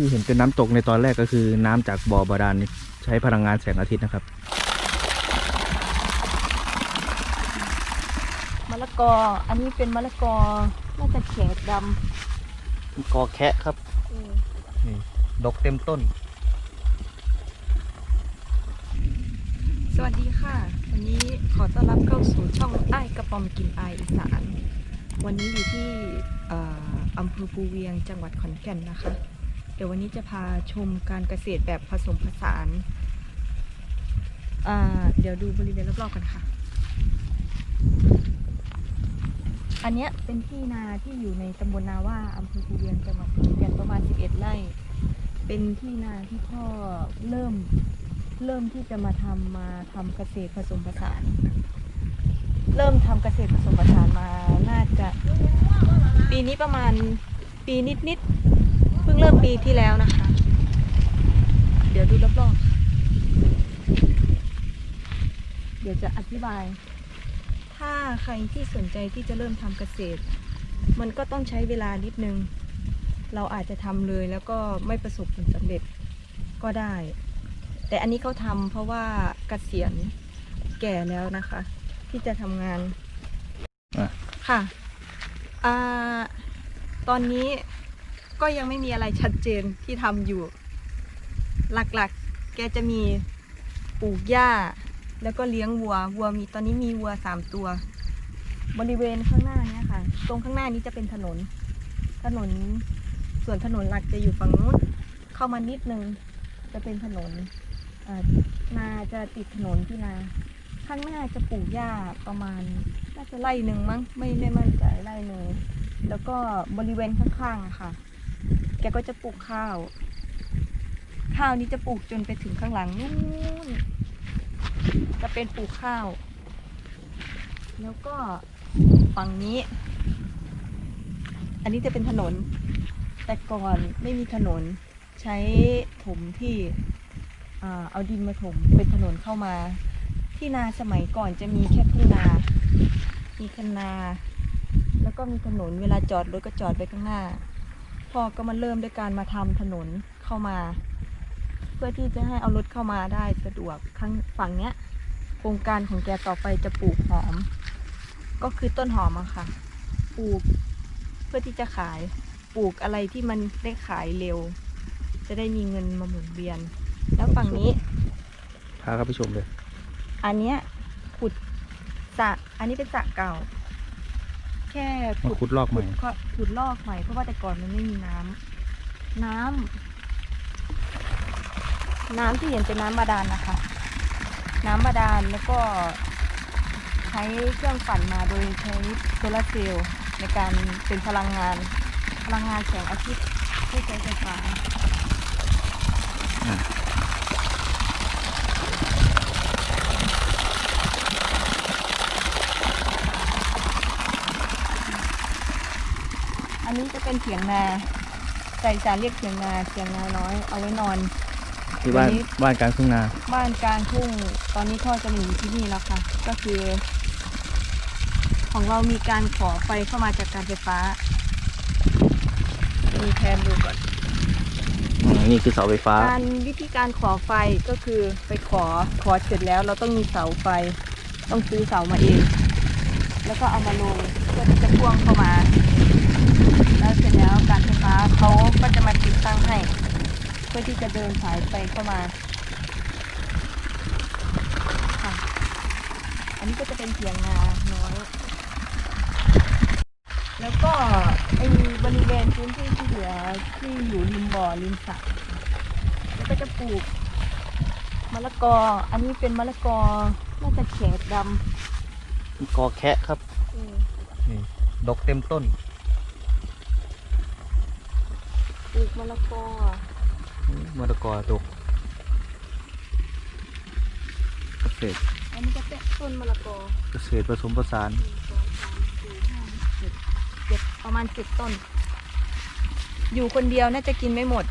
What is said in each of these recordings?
ที่เห็นเป็นน้ำตกในตอนแรกก็คือน้ำจากบ่อบาดาลนี่ใช้พลังงานแสงอาทิตย์นะครับมะละกออันนี้เป็นมะละกอน่าจะแขกดกอแคะครับำนี่ดกเต็มต้น สวัสดีค่ะ วันนี้ขอต้อนรับเข้าสู่ช่องไอ้ายกระปอมกินไอายอีสาน วันนี้อยู่ที่เอ่ออำเภอภูเวียงจังหวัดขอนแก่นนะคะ เดี๋ยววันนี้จะพาชมการเกษตรแบบผสมผสานาเดี๋ยวดูบริเวณรอบๆกันค่ะ อันเนี้ยเป็นที่นาที่อยู่ในตำบลนาว่าอำเภอภูเวียงจังหวัดขอนแก่นประมาณ 11 ไร่ เป็นที่นาที่พ่อเริ่มเริ่มที่จะมาทำมาทำเกษตรผสมผสาน เริ่มทำเกษตรผสมผสานมาน่าจะปีนี้ประมาณปีนิดนิดๆ พิ่งเริ่มปีที่แล้วนะคะ เดี๋ยวดูรอบๆค่ะเดี๋ยวจะอธิบาย ถ้าใครที่สนใจที่จะเริ่มทำเกษตร มันก็ต้องใช้เวลานิดนึง เราอาจจะทำเลยแล้วก็ไม่ประสบผลสำเร็จก็ได้ แต่อันนี้เขาทำเพราะว่าเกษียณแก่แล้วนะคะ ที่จะทำงานอะค่ะอ่าตอนนี้ ก็ยังไม่มีอะไรชัดเจนที่ทำอยู่ หลักๆ แกจะมีปลูกหญ้า แล้วก็เลี้ยงวัว วัวมีตอนนี้มีวัวสามตัว บริเวณข้างหน้าเนี้ยค่ะ ตรงข้างหน้านี้จะเป็นถนน ถนน ส่วนถนนหลักจะอยู่ฝั่งนู้น เข้ามานิดนึง จะเป็นถนนนาจะติดถนนที่นาข้างหน้าจะปลูกหญ้าประมาณน่าจะไร่หนึ่งมั้งไม่ไม่มั่นใจไร่หนึ่งแล้วก็บริเวณข้างๆอะค่ะ แกก็จะปลูกข้าว ข้าวนี้จะปลูกจนไปถึงข้างหลังนู่นจะเป็นปลูกข้าว แล้วก็ฝั่งนี้ อันนี้จะเป็นถนน แต่ก่อนไม่มีถนนใช้ถมที่เอาดินมาถมเป็นถนนเข้ามา ที่นาสมัยก่อนจะมีแค่ทุ่งนา มีคันนา แล้วก็มีถนนเวลาจอดรถก็จอดไว้ข้างหน้า พ่อก็มาเริ่มด้วยการมาทำถนนเข้ามา เพื่อที่จะให้เอารถเข้ามาได้สะดวกข้างฝั่งเนี้ย โครงการของแกต่อไปจะปลูกหอม ก็คือต้นหอมอะค่ะ ปลูกเพื่อที่จะขายปลูกอะไรที่มันได้ขายเร็ว จะได้มีเงินมาหมุนเวียน แล้วฝั่งนี้พาเข้าไปชมเลย อันเนี้ยขุดสระอันนี้เป็นสระเก่า แค่มาขุดลอกใหม่ขุดก็ขุดลอกใหม่เพราะว่าแต่ก่อนมันไม่มีน้ำน้ำน้ำที่เห็นเป็นน้ำบาดาลนะคะ น้ำบาดาลแล้วก็ใช้เครื่องปั่นมาโดยใช้โซลาร์เซลล์ในการเป็นพลังงาน พลังงานแสงอาทิตย์ที่ใช้ไฟฟ้า อะ อันนี้จะเป็นเถียงนาใจสารเรียกเถียงนาเถียงนาน้อย เอาไว้นอน ที่บ้านวันนี้ บ้านกลางทุ่งนา บ้านกลางทุ่ง ตอนนี้พ่อจะมาอยู่ที่นี่แล้วค่ะ ก็คือ ของเรามีการขอไฟเข้ามาจากการไฟฟ้า มีแทนดูก่อนอืมนี่คือเสาไฟฟ้า การวิธีการขอไฟก็คือไปขอขอเสร็จแล้วเราต้องมีเสาไฟ ต้องซื้อเสามาเอง แล้วก็เอามาลงเพื่อที่จะพ่วงเข้ามา แล้วเสร็จแล้วการไฟฟ้าเขาก็จะมาติดตั้งให้ เพื่อที่จะเดินสายไฟเข้ามาค่ะอันนี้ก็จะเป็นเถียงนาน้อยแล้วก็ไอ้บริเวณพื้นที่ที่เหลือที่อยู่ริมบ่อริมสระแล้วก็จะปลูกมะละกอ อันนี้เป็นมะละกอน่าจะแขกดกอแคะครับำอืมนี่ดกเต็มต้น ป ลูกมะละกอมะละกอดกเกษตรอันนี้ก็เป็นต้นมะละกอเกษตรผสมผสานหนึ่งสองสามสี่ห้าหกเจ็ดเจ็ดประมาณเจ็ดต้น อยู่คนเดียวน่าจะกินไม่หมด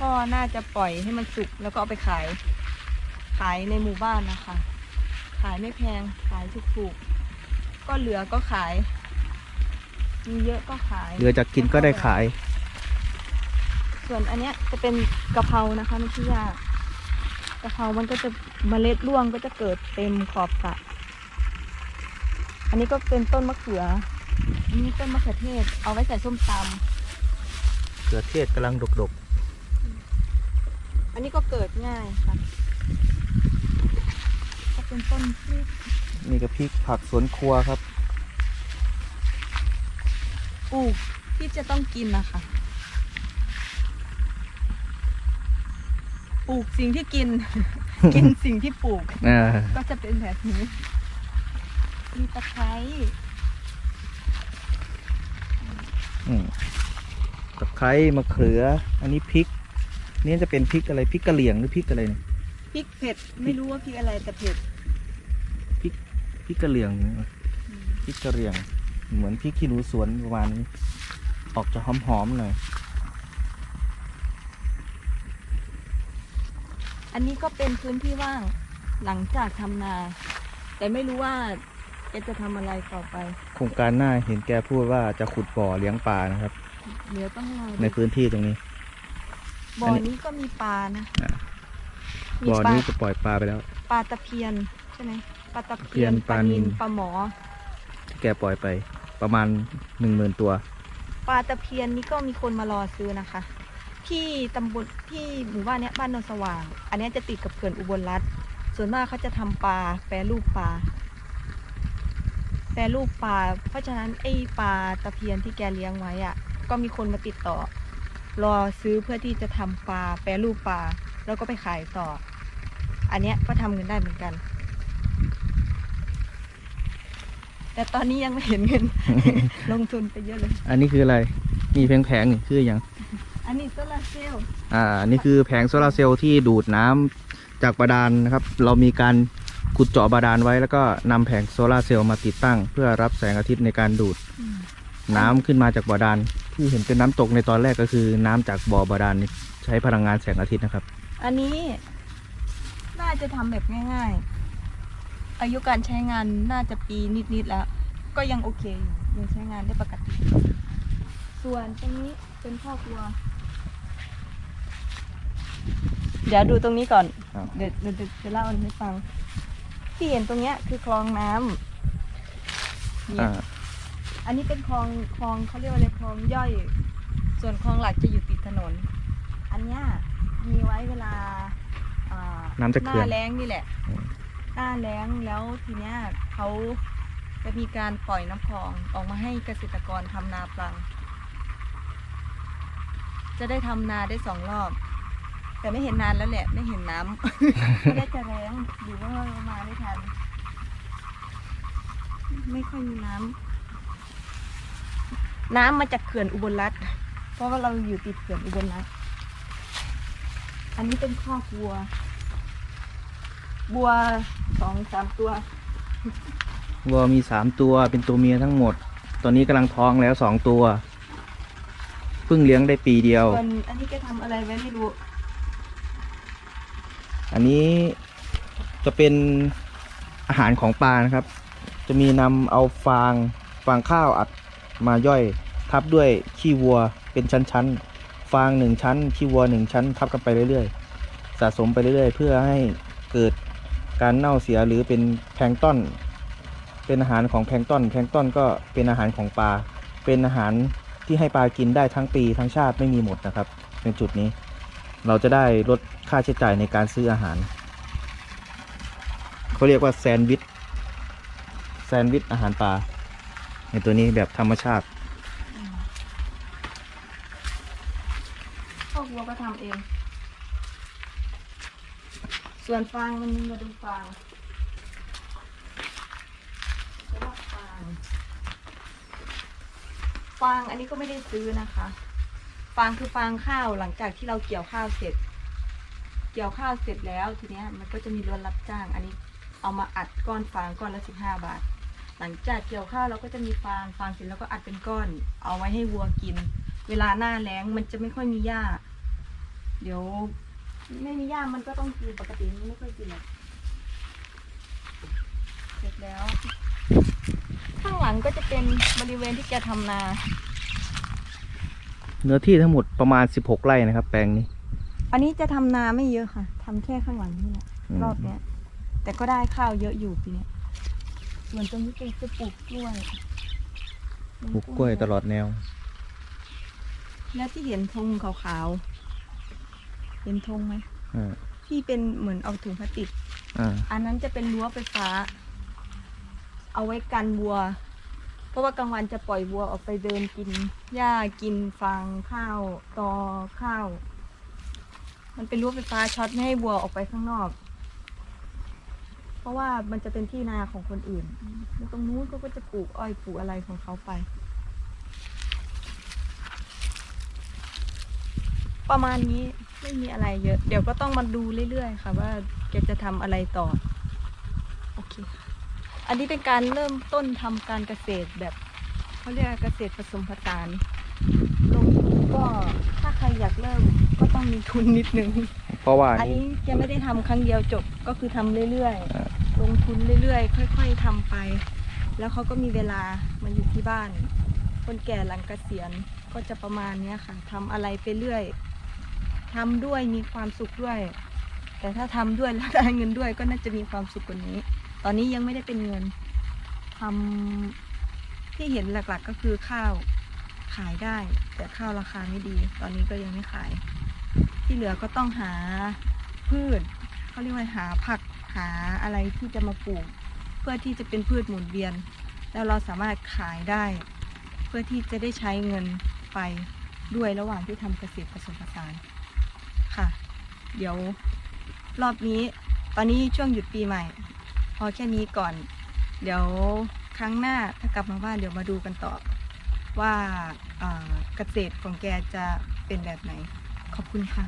ก็น่าจะปล่อยให้มันสุกแล้วก็เอาไปขาย ขายในหมู่บ้านนะคะ ขายไม่แพงขายถูกๆก็เหลือก็ขายมีเยอะก็ขาย เหลือจากกินก็ได้ขาย ส่วนอันเนี้ยจะเป็นกะเพรานะคะไม่ใช่หญ้ากะเพรา มันก็จะเมล็ดร่วงก็จะเกิดเต็มขอบสระอันนี้ก็เป็นต้นมะเขือ อันนี้ต้นมะเขือเทศ เอาไว้ใส่ส้มตเขือเทศกำลังดกำอันนี้ก็เกิดง่ายค่ะก็เป็นต้นพริกๆนี่ก็พริกผักสวนครัวครับ ปลูกที่จะต้องกินนะคะ ปลูกสิ่งที่กิน กินสิ่งที่ปลูกอ่าก็จะเป็นแบบนี้ มีตะไคร้อืมตะไคร้มะเขือ อันนี้พริก นี่จะเป็นพริกอะไรพริกกะเหรี่ยงหรือพริกอะไรเนี่ยพริกเผ็ด ไม่รู้ว่าพริกอะไรแต่เผ็ด พริกกะเหรี่ยงพริกกะเหรี่ยง เหมือนพริกขี้หนูสวนประมาณนี้ ออกจะหอมๆหน่อย อันนี้ก็เป็นพื้นที่ว่างหลังจากทำนา แต่ไม่รู้ว่าแกจะทำอะไรต่อไป โครงการหน้าเห็นแกพูดว่าจะขุดบ่อเลี้ยงปลานะครับ เดี๋ยวต้องรอในดูพื้นที่ตรงนี้ บ่อนี้ก็มีปลานะอะ มีบ่อปลานี้จะปล่อยปลาไปแล้ว ปลาตะเพียนใช่ไหมปลาตะตะเพีเพียยนนปลาปลานินิลนปลาหมอ ที่แกปล่อยไปประมาณหนึ่งหมื่นตัว ปลาตะเพียนนี่ก็มีคนมารอซื้อนะคะ ที่ตำบลที่หมู่บ้านเนี้ยบ้านโนนสว่าง อันเนี้ยจะติดกับเขื่อนอุบลรัฐ ส่วนมากเขาจะทำปลาแปรรูปปลา แปรรูปปลา เพราะฉะนั้นไอ้ปลาตะเพียนที่แกเลี้ยงไว้อะก็มีคนมาติดต่อ รอซื้อเพื่อที่จะทำปลาแปรรูปปลาแล้วก็ไปขายต่อ อันเนี้ยก็ทำเงินได้เหมือนกัน แต่ตอนนี้ยังไม่เห็นเงิน ลงทุนไปเยอะเลย อันนี้คืออะไร มีแผงๆนี่คืออย่าง อันนี้โซลาร์เซลล์อ่านี่คือแผงโซลาร์เซลล์ที่ดูดน้ำจากบาดาลนะครับ เรามีการขุดเจาะบาดาลไว้ แล้วก็นำแผงโซลาร์เซลล์มาติดตั้ง เพื่อรับแสงอาทิตย์ในการดูดน้ำขึ้นมาจากบาดาลที่เห็นเป็นน้ำตกในตอนแรกก็คือน้ำจากบ่อบาดาลนี่ใช้พลังงานแสงอาทิตย์นะครับ อันนี้น่าจะทำแบบง่าย ๆ อายุการใช้งานน่าจะปีนิดๆแล้ว ก็ยังโอเคอยู่ยังใช้งานได้ปกติ ส่วนตรงนี้เป็นพ่อครัว เดี๋ยวดูตรงนี้ก่อน ครับ เดี๋ยวเดี๋ยวเดี๋ยวจะเล่าให้ฟัง ที่เห็นตรงเนี้ยคือคลองน้ำเนี่ยอ่าอันนี้เป็นคลองคลองเขาเรียกว่าอะไรคลองย่อย ส่วนคลองหลักจะอยู่ติดถนน อันเนี้ยมีไว้เวลาอ่าน้ำจากหเขื่อนน้าแล้งนี่แหละอืมหน้าแล้งแล้วทีเนี้ยเขาจะมีการปล่อยน้ำคลองออกมาให้เกษตรกรทำนาปลัง จะได้ทำนาได้สองรอบ แต่ไม่เห็นนานแล้วแหละไม่เห็นน้ำ ไม่ได้จะแรงหรือว่าเรามาไม่ทัน ไม่ค่อยมีน้ำน้ำมาจากเขื่อนอุบลรัฐเพราะว่าเราอยู่ติดเขื่อนอุบลรัฐอันนี้เป็นข้อกวัว บัวสองสามตัววัวมีสามตัวเป็นตัวเมียทั้งหมดตอนนี้กำลังท้องแล้วสองตัว เพิ่งเลี้ยงได้ปีเดียว ส่วนอันนี้แกทำอะไรไว้ไม่รู้ อันนี้จะเป็นอาหารของปลานะครับ จะมีนำเอาฟางฟางข้าวอัดมาย่อยทับด้วยขี้วัวเป็นชั้นๆ ฟางหนึ่งชั้นขี้วัวหนึ่งชั้น ทับกันไปเรื่อยๆ สะสมไปเรื่อยๆ เพื่อให้เกิดการเน่าเสียหรือเป็นแพลงต้นเป็นอาหารของแพลงต้นแพลงต้นก็เป็นอาหารของปลา เป็นอาหารที่ให้ปลากินได้ทั้งปีทั้งชาติไม่มีหมดนะครับในจุดนี้ เราจะได้ลดค่าใช้จ่ายในการซื้ออาหาร เขาเรียกว่าแซนด์วิช แซนด์วิชอาหารปลา ในตัวนี้แบบธรรมชาติข้อกวัวก็ทำเอง ส่วนฟางมันมาดูฟางสำหรับฟางฟาง อันนี้ก็ไม่ได้ซื้อนะคะ ฟางคือฟางข้าวหลังจากที่เราเกี่ยวข้าวเสร็จ เกี่ยวข้าวเสร็จแล้วทีเนี้ยมันก็จะมีรถรับจ้าง อันนี้เอามาอัดก้อนฟางก้อนละสิบห้าบาท หลังจากเกี่ยวข้าวเราก็จะมีฟางฟางเสร็จแล้วก็อัดเป็นก้อน เอาไว้ให้วัวกิน เวลาหน้าแล้งมันจะไม่ค่อยมีหญ้า เดี๋ยว ไม่มีหญ้ามันก็ต้องกินปกติมันไม่ค่อยกินหรอกเสร็จแล้ว ข้างหลังก็จะเป็นบริเวณที่แกทำนา เนื้อที่ทั้งหมดประมาณ 16 ไร่นะครับ แปลงนี้ อันนี้จะทำนาไม่เยอะค่ะทำแค่ข้างหลังนี่แหละอืม รอบเนี้ย แต่ก็ได้ข้าวเยอะอยู่ปีเนี้ยส่วนตรงนี้เป็นจะปลูกกล้วยปลูกกล้วยตลอดแนว แล้วที่เห็นธงขาวๆเห็นธงไหมอ่า ที่เป็นเหมือนเอาถุงพลาสติก อ่า อันนั้นจะเป็นรั้วไฟฟ้า เอาไว้กันวัวเพ ราะว่ากลางวันจะปล่อยวัวออกไปเดินกินหญ้ากินฟางข้าวตอข้าว มันเป็นรั้วไฟฟ้าช็อตไม่ให้วัวออกไปข้างนอก เพราะว่ามันจะเป็นที่นาของคนอื่นแล้วตรงนู้นเขาก็จะปลูกอ้อยปลูกอะไรของเขาไป ประมาณนี้ไม่มีอะไรเยอะ เดี๋ยวก็ต้องมาดูเรื่อยๆ ค่ะ ว่าแกจะทำอะไรต่อ โอเคค่ะ อันนี้เป็นการเริ่มต้นทำการเกษตรแบบเขาเรียกว่าเกษตรผสมผสาน ลงทุนก็ถ้าใครอยากเริ่มก็ต้องมีทุนนิดนึง เพราะว่าอันนี่นี้แกไม่ได้ทำครั้งเดียวจบก็คือทำเรื่อยอ่าๆลงทุนเรื่อยๆ ค่อย ๆทำไป แล้วเขาก็มีเวลามาอยู่ที่บ้าน คนแก่หลังเกษียณก็จะประมาณเนี้ยค่ะทำอะไรไปเรื่อยทำด้วยมีความสุขด้วย แต่ถ้าทำด้วยแล้วได้เงินด้วยก็น่าจะมีความสุขกว่านี้ ตอนนี้ยังไม่ได้เป็นเงินทำที่เห็นหลักๆก็คือข้าวขายได้ แต่ข้าวราคาไม่ดี ตอนนี้ก็ยังไม่ขาย ที่เหลือก็ต้องหาพืชเขาเรียกว่าหาผักหาอะไรที่จะมาปลูก เพื่อที่จะเป็นพืชหมุนเวียน แล้วเราสามารถขายได้ เพื่อที่จะได้ใช้เงินไปด้วยระหว่างที่ทำเกษตรผสมผสานค่ะ เดี๋ยวรอบนี้ ตอนนี้ช่วงหยุดปีใหม่ พอแค่นี้ก่อน เดี๋ยวครั้งหน้าถ้ากลับมาบ้านเดี๋ยวมาดูกันต่อ ว่าเกษตรของแกจะเป็นแบบไหน ขอบคุณค่ะ